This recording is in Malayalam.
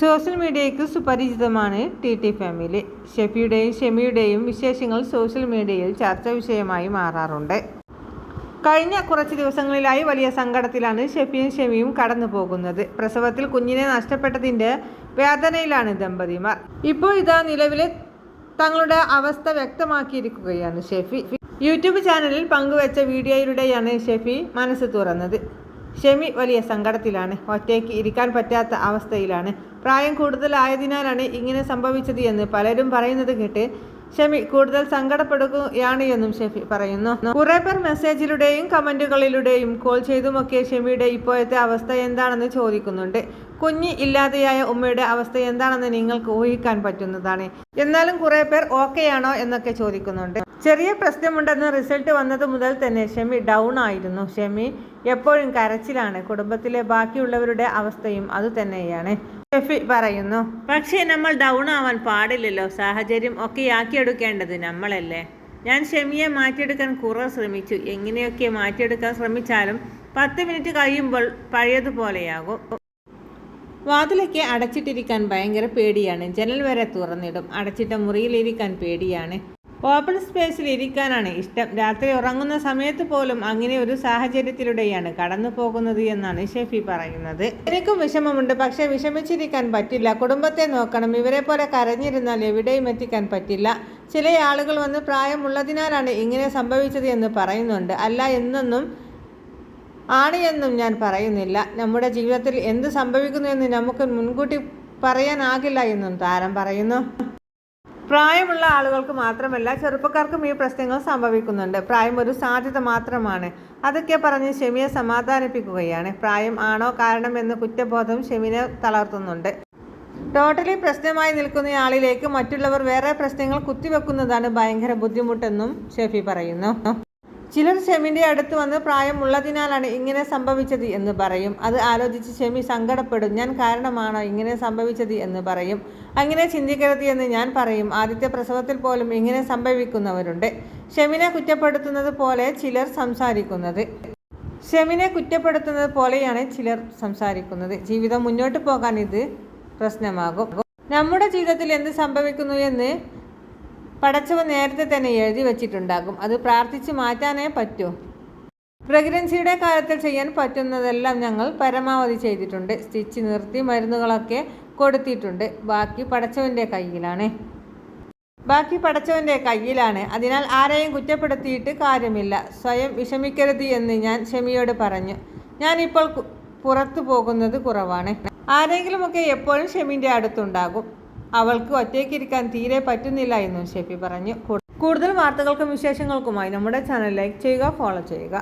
സോഷ്യൽ മീഡിയയ്ക്ക് സുപരിചിതമാണ് ടി ടി ഫാമിലി. ഷെഫിയുടെയും ഷെമിയുടെയും വിശേഷങ്ങൾ സോഷ്യൽ മീഡിയയിൽ ചർച്ചാ വിഷയമായി മാറാറുണ്ട്. കഴിഞ്ഞ കുറച്ച് ദിവസങ്ങളിലായി വലിയ സങ്കടത്തിലാണ് ഷെഫിയും ഷെമിയും കടന്നു പോകുന്നത്. പ്രസവത്തിൽ കുഞ്ഞിനെ നഷ്ടപ്പെട്ടതിന്റെ വേദനയിലാണ് ദമ്പതിമാർ. ഇപ്പോൾ ഇതാ നിലവിലെ തങ്ങളുടെ അവസ്ഥ വ്യക്തമാക്കിയിരിക്കുകയാണ് ഷെഫി. യൂട്യൂബ് ചാനലിൽ പങ്കുവച്ച വീഡിയോയിലൂടെയാണ് ഷെഫി മനസ്സ് തുറന്നത്. ഷെമി വലിയ സങ്കടത്തിലാണ്. ഒറ്റയ്ക്ക് ഇരിക്കാൻ പറ്റാത്ത അവസ്ഥയിലാണ്. പ്രായം കൂടുതലായതിനാലാണ് ഇങ്ങനെ സംഭവിച്ചത് എന്ന് പലരും പറയുന്നത് കേട്ട് ഷെമി കൂടുതൽ സങ്കടപ്പെടുകയാണ് എന്നും ഷെഫി പറയുന്നു. കുറെ പേർ മെസ്സേജിലൂടെയും കമന്റുകളിലൂടെയും കോൾ ചെയ്തുമൊക്കെ ഷെമിയുടെ ഇപ്പോഴത്തെ അവസ്ഥ എന്താണെന്ന് ചോദിക്കുന്നുണ്ട്. കുഞ്ഞ് ഇല്ലാതെയായ ഉമ്മയുടെ അവസ്ഥ എന്താണെന്ന് നിങ്ങൾക്ക് ഊഹിക്കാൻ പറ്റുന്നതാണ്. എന്നാലും കുറെ പേർ ഓക്കെയാണോ എന്നൊക്കെ ചോദിക്കുന്നുണ്ട്. ചെറിയ പ്രശ്നമുണ്ടെന്ന് റിസൾട്ട് വന്നത് മുതൽ തന്നെ ഷെമി ഡൗൺ ആയിരുന്നു. ഷെമി എപ്പോഴും കരച്ചിലാണ്. കുടുംബത്തിലെ ബാക്കിയുള്ളവരുടെ അവസ്ഥയും അതുതന്നെയാണ് ഷെഫി പറയുന്നു പക്ഷേ നമ്മൾ ഡൗൺ ആവാൻ പാടില്ലല്ലോ. സാഹചര്യം ഒക്കെ ആക്കിയെടുക്കേണ്ടത് നമ്മളല്ലേ. ഞാൻ ഷെമിയെ മാറ്റിയെടുക്കാൻ കുറെ ശ്രമിച്ചു. എങ്ങനെയൊക്കെ മാറ്റിയെടുക്കാൻ ശ്രമിച്ചാലും പത്ത് മിനിറ്റ് കഴിയുമ്പോൾ പഴയതുപോലെയാകും. വാതിലൊക്കെ അടച്ചിട്ടിരിക്കാൻ ഭയങ്കര പേടിയാണ്. ജനൽ വരെ തുറന്നിടും. അടച്ചിട്ട മുറിയിലിരിക്കാൻ പേടിയാണ്. ഓപ്പൺ സ്പേസിൽ ഇരിക്കാനാണ് ഇഷ്ടം. രാത്രി ഉറങ്ങുന്ന സമയത്ത് പോലും അങ്ങനെ ഒരു സാഹചര്യത്തിലൂടെയാണ് കടന്നു പോകുന്നത് എന്നാണ് ഷെഫി പറയുന്നത്. എനിക്കും വിഷമമുണ്ട്. പക്ഷേ വിഷമിച്ചിരിക്കാൻ പറ്റില്ല. കുടുംബത്തെ നോക്കണം. ഇവരെ പോലെ കരഞ്ഞിരുന്നാൽ എവിടെയും എത്തിക്കാൻ പറ്റില്ല. ചില ആളുകൾ വന്ന് പ്രായമുള്ളതിനാലാണ് ഇങ്ങനെ സംഭവിച്ചത് എന്ന് പറയുന്നുണ്ട്. അല്ല എന്നൊന്നും ആണ് എന്നും ഞാൻ പറയുന്നില്ല. നമ്മുടെ ജീവിതത്തിൽ എന്ത് സംഭവിക്കുന്നു എന്ന് നമുക്ക് മുൻകൂട്ടി പറയാനാകില്ല എന്നും താരം പറയുന്നു. പ്രായമുള്ള ആളുകൾക്ക് മാത്രമല്ല ചെറുപ്പക്കാർക്കും ഈ പ്രശ്നങ്ങൾ സംഭവിക്കുന്നുണ്ട്. പ്രായം ഒരു സാധ്യത മാത്രമാണ്. അതൊക്കെ പറഞ്ഞ് ഷെമിയെ സമാധാനിപ്പിക്കുകയാണ്. പ്രായം ആണോ കാരണം എന്ന് കുറ്റബോധം ഷെമിനെ തളർത്തുന്നുണ്ട്. ടോട്ടലി പ്രശ്നമായി നിൽക്കുന്നയാളിലേക്ക് മറ്റുള്ളവർ വേറെ പ്രശ്നങ്ങൾ കുത്തിവെക്കുന്നതാണ് ഭയങ്കര ബുദ്ധിമുട്ടെന്നും ഷെഫി പറയുന്നു. ചിലർ ഷെമിന്റെ അടുത്ത് വന്ന് പ്രായമുള്ളതിനാലാണ് ഇങ്ങനെ സംഭവിച്ചത് എന്ന് പറയും. അത് ആലോചിച്ച് ഷെമി സങ്കടപ്പെടും. ഞാൻ കാരണമാണോ ഇങ്ങനെ സംഭവിച്ചത് എന്ന് പറയും. അങ്ങനെ ചിന്തിക്കരുത് എന്ന് ഞാൻ പറയും. ആദ്യത്തെ പ്രസവത്തിൽ പോലും ഇങ്ങനെ സംഭവിക്കുന്നവരുണ്ട്. ഷെമിനെ കുറ്റപ്പെടുത്തുന്നത് പോലെ ചിലർ സംസാരിക്കുന്നത്. ഷെമിനെ കുറ്റപ്പെടുത്തുന്നത് പോലെയാണ് ചിലർ സംസാരിക്കുന്നത്. ജീവിതം മുന്നോട്ട് പോകാൻ ഇത് പ്രശ്നമാകും. നമ്മുടെ ജീവിതത്തിൽ എന്ത് സംഭവിക്കുന്നു എന്ന് പടച്ചവ നേരത്തെ തന്നെ എഴുതി വച്ചിട്ടുണ്ടാകും. അത് പ്രാർത്ഥിച്ച് മാറ്റാനേ പറ്റൂ. പ്രഗ്നൻസിയുടെ കാര്യത്തിൽ ചെയ്യാൻ പറ്റുന്നതെല്ലാം ഞങ്ങൾ പരമാവധി ചെയ്തിട്ടുണ്ട്. സ്റ്റിച്ച് നിർത്തി മരുന്നുകളൊക്കെ കൊടുത്തിട്ടുണ്ട്. ബാക്കി പടച്ചവന്റെ കയ്യിലാണ്. ബാക്കി പടച്ചവന്റെ കയ്യിലാണ്. അതിനാൽ ആരെയും കുറ്റപ്പെടുത്തിയിട്ട് കാര്യമില്ല. സ്വയം വിഷമിക്കരുത് എന്ന് ഞാൻ ഷമിയോട് പറഞ്ഞു. ഞാനിപ്പോൾ പുറത്തു പോകുന്നത് കുറവാണ്. ആരെങ്കിലുമൊക്കെ എപ്പോഴും ഷെമിന്റെ അടുത്തുണ്ടാകും. അവൾക്ക് ഒറ്റയ്ക്കിരിക്കാൻ തീരെ പറ്റുന്നില്ല എന്നും ഷെഫി പറഞ്ഞു. കൂടുതൽ വാർത്തകൾക്കും വിശേഷങ്ങൾക്കുമായി നമ്മുടെ ചാനൽ ലൈക്ക് ചെയ്യുക ഫോളോ ചെയ്യുക.